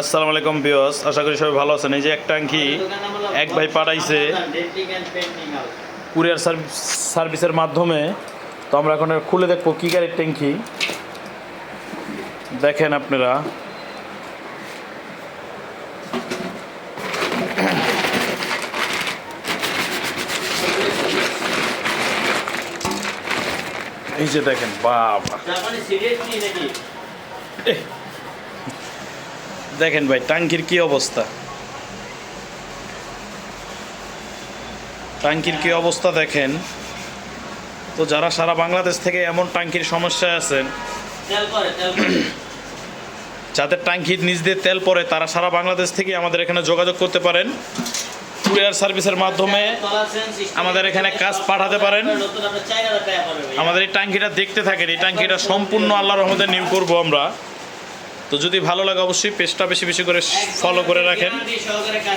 আসসালামু আলাইকুম বিয়স আশা করি সবাই ভালো আছেন। এই যে এক ট্যাঙ্কি এক ভাই পাঠাইছে কুরিয়ার সার্ভিস সার্ভিসের মাধ্যমে। তো আমরা এখন খুলে দেখব কী গাড়ির ট্যাঙ্কি দেখেন আপনারা। এই যে দেখেন বাবা। দেখেন ভাই টাঙ্কির কি অবস্থা? টাঙ্কির কি অবস্থা দেখেন। তো যারা সারা বাংলাদেশ থেকে এমন টাঙ্কির সমস্যায় আছেন যাদের টাঙ্কির নিচ দিয়ে তেল পড়ে তারা সারা বাংলাদেশ থেকে আমাদের এখানে যোগাযোগ করতে পারেন। কুরিয়ার সার্ভিসের মাধ্যমে আমাদের এখানে কাজ পাঠাতে পারেন। আমাদের এই টাঙ্কিটা দেখতে থাকেন এই টাঙ্কিটা সম্পূর্ণ আল্লাহর রহমতে নিউ করব আমরা। তো যদি ভালো লাগে অবশ্যই পেজটা বেশি বেশি করে ফলো করে রাখেন।